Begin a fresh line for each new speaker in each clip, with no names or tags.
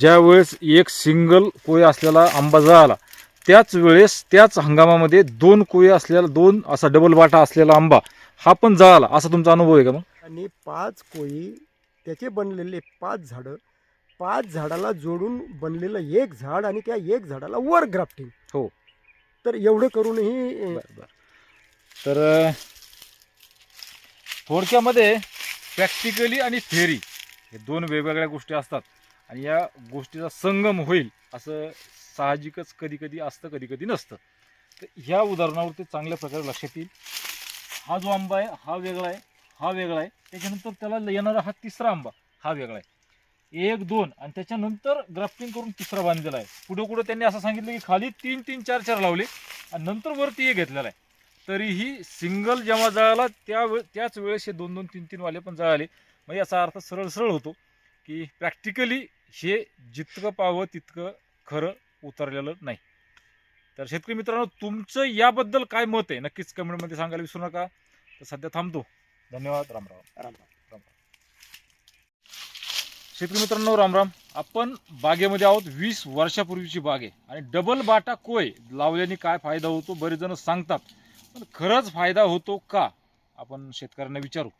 ज्या वेळेस एक सिंगल कोय असलेला आंबा जळाला त्याच वेळेस त्याच हंगामामध्ये दोन कोय असलेला दोन असा डबल बाटा असलेला आंबा हा पण जळाला असा तुमचा अनुभव आहे का मग?
आणि पाच कोळी त्याचे बनलेले पाच झाडं पाच झाडाला जोडून बनलेलं एक झाड आणि त्या एक झाडाला वर ग्राफ्टिंग
हो.
तर एवढं करूनही अं,
बरं बरं. तर थोडक्यामध्ये प्रॅक्टिकली आणि थेअरी हे दोन वेगवेगळ्या गोष्टी असतात. आणि या गोष्टीचा संगम होईल असं साहजिकच कधी कधी असतं कधी कधी नसतं. तर ह्या उदाहरणावरती चांगल्या प्रकारे लक्षात येईल हा जो आंबा आहे हा वेगळा आहे हा वेगळा आहे. त्याच्यानंतर त्याला येणारा हा तिसरा आंबा हा वेगळा आहे. एक दोन आणि त्याच्यानंतर ग्राफ्टिंग करून तिसरा बांधलेला आहे. पुढे कुठं त्यांनी असं सांगितलं की खाली तीन तीन चार चार लावले आणि नंतर वरती एक घेतलेला आहे. तरीही सिंगल जेव्हा जळाला त्या त्याच वेळेस हे दोन दोन तीन तीन वाले पण जळाले. मग याचा अर्थ सरळ सरळ होतो. की प्रॅक्टिकली हे जितकं पाहावं तितकं खरं उतरलेलं नाही. तर शेतकरी मित्रांनो तुमचं याबद्दल काय मत आहे? नक्कीच कमेंटमध्ये सांगायला विसरू नका. तर सध्या थांबतो. धन्यवाद. राम राम.
राम
शेतकरी मित्रांनो राम राम. आपण बागेमध्ये आहोत. वीस वर्षापूर्वीची बाग आहे. आणि डबल बाटा कोय लावल्याने काय फायदा होतो? बरेच जण सांगतात. पण खरंच फायदा होतो का? आपण शेतकऱ्यांना विचारू.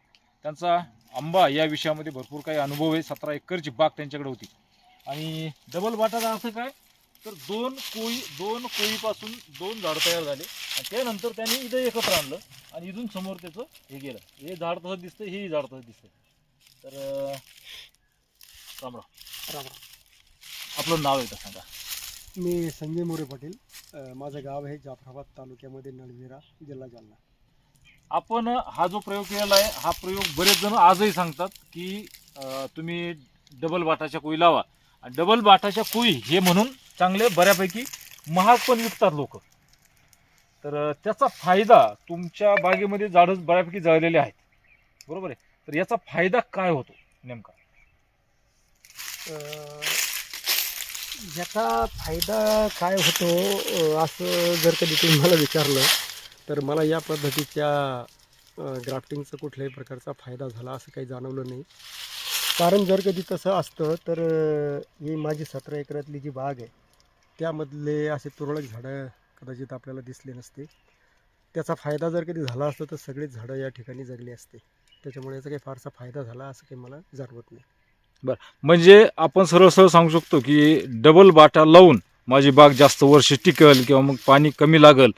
त्यांचा आंबा या विषयामध्ये भरपूर काही अनुभव आहे. सतरा एकरची बाग त्यांच्याकडे होती. आणि डबल बाटाचा अर्थ काय? तर दोन कोळी दोन कोळीपासून दोन झाड तयार झाले. आणि त्यानंतर त्यांनी इथं एकत्र आणलं आणि इथून समोर त्याचं हे गेलं. हे झाड तसं दिसतं हेही झाड तसं दिसतं तर अं, राम राम.
राम
आपलं नाव आहे का सांगा.
मी संजय मोरे पाटील. माझं गाव आहे जाफराबाद तालुक्यामध्ये नळविरा जिल्हा जालना.
आपण हा जो प्रयोग केलेला आहे हा प्रयोग बरेच जण आजही सांगतात की अं, तुम्ही डबल बाटाच्या कोळी लावा. आणि डबल बाटाच्या कोळी हे म्हणून चांगले बऱ्यापैकी महाग पण विकतात लोक. तर अं, त्याचा फायदा तुमच्या बागेमध्ये झाडं बऱ्यापैकी जळलेले आहेत. बरोबर आहे? तर याचा फायदा काय होतो नेमका?
अं, याचा फायदा काय होतो अं, असं जर कधी तुम्ही मला विचारलं तर मला या पद्धतीच्या ग्राफ्टिंगचा कुठल्याही प्रकारचा फायदा झाला असं काही जाणवलं नाही. कारण जर कधी तसं असतं तर ही माझी सतरा एकरातली जी बाग आहे त्यामधले असे तुरळक झाडं कदाचित आपल्याला दिसले नसते. त्याचा फायदा जर कधी झाला असता तर सगळीच झाडं या ठिकाणी जगली असते. त्याच्यामुळे याचा काही फारसा फायदा झाला असं काही मला जाणवत नाही. बरं.
म्हणजे आपण सरळ सरळ सांगू शकतो की डबल बाटा लावून माझी बाग जास्त वर्ष टिकल किंवा मग पाणी कमी लागल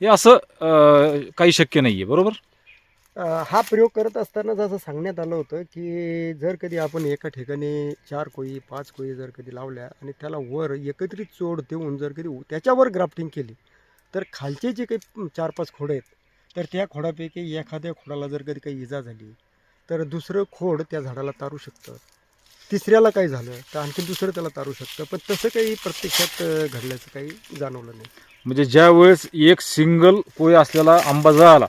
हे असं अं, काही शक्य नाही आहे बरोबर
हा प्रयोग करत असतानाच असं सांगण्यात आलं होतं की जर कधी आपण एका ठिकाणी चार कोळी पाच कोळी जर कधी लावल्या आणि त्याला वर एकत्रित चोड देऊन जर कधी त्याच्यावर ग्राफ्टिंग केली तर खालचे जे काही चार पाच खोड आहेत तर त्या खोडापैकी एखाद्या खोडाला जर कधी काही इजा झाली तर दुसरं खोड त्या झाडाला तारू शकतं. तिसऱ्याला काही झालं तर आणखी दुसरं त्याला तारू शकतं. पण तसं काही प्रत्यक्षात घडल्याचं काही जाणवलं नाही.
म्हणजे ज्या वेळेस एक सिंगल कोळी असलेला आंबा जळाला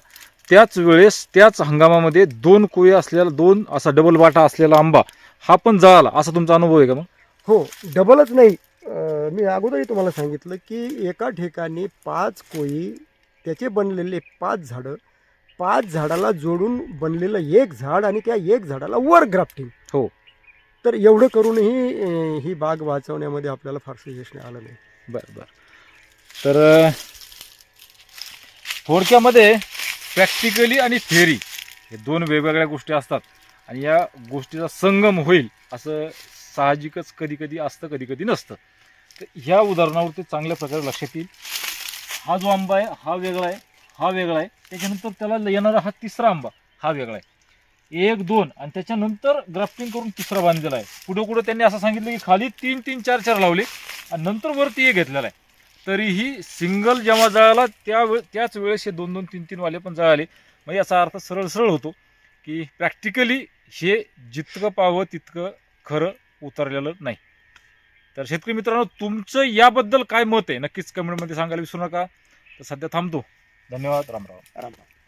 त्याच वेळेस त्याच हंगामामध्ये दोन कोळी असलेला दोन असा डबल बाटा असलेला आंबा हा पण जळाला. असा तुमचा अनुभव आहे का मग?
हो डबलच नाही. अं, मी अगोदरही तुम्हाला सांगितलं की एका ठिकाणी पाच कोळी त्याचे बनलेले पाच झाडं पाच झाडाला जोडून बनलेलं एक झाड आणि त्या एक झाडाला वर ग्राफ्टिंग.
हो.
तर एवढं करूनही ही बाग वाचवण्यामध्ये आपल्याला फारसं यश आलं नाही.
बरं बरं. तर थोडक्यामध्ये प्रॅक्टिकली आणि थेअरी हे दोन वेगवेगळ्या गोष्टी असतात आणि या गोष्टीचा संगम होईल असं साहजिकच कधी कधी असतं कधी कधी नसतं. तर ह्या उदाहरणावरती चांगल्या प्रकारे लक्षात येईल हा जो आंबा आहे हा वेगळा आहे हा वेगळा आहे. त्याच्यानंतर त्याला येणारा हा तिसरा आंबा हा वेगळा आहे. एक दोन. आणि त्याच्यानंतर ग्राफ्टिंग करून तिसरा बांधलेला आहे. पुढं कुठं त्यांनी असं सांगितलं की खाली तीन तीन चार चार लावले. आणि नंतर वरती एक घेतलेला आहे. तरीही सिंगल जेव्हा जळाला त्या वे त्याच वेळेस हे दोन दोन तीन तीन वाले पण जळाले. म्हणजे याचा अर्थ सरळ सरळ होतो की प्रॅक्टिकली हे जितकं पाहावं तितकं खरं उतरलेलं नाही. तर शेतकरी मित्रांनो तुमचं याबद्दल काय मत आहे? नक्कीच कमेंटमध्ये सांगायला विसरू नका. तर सध्या थांबतो. धन्यवाद. राम. राम
राम.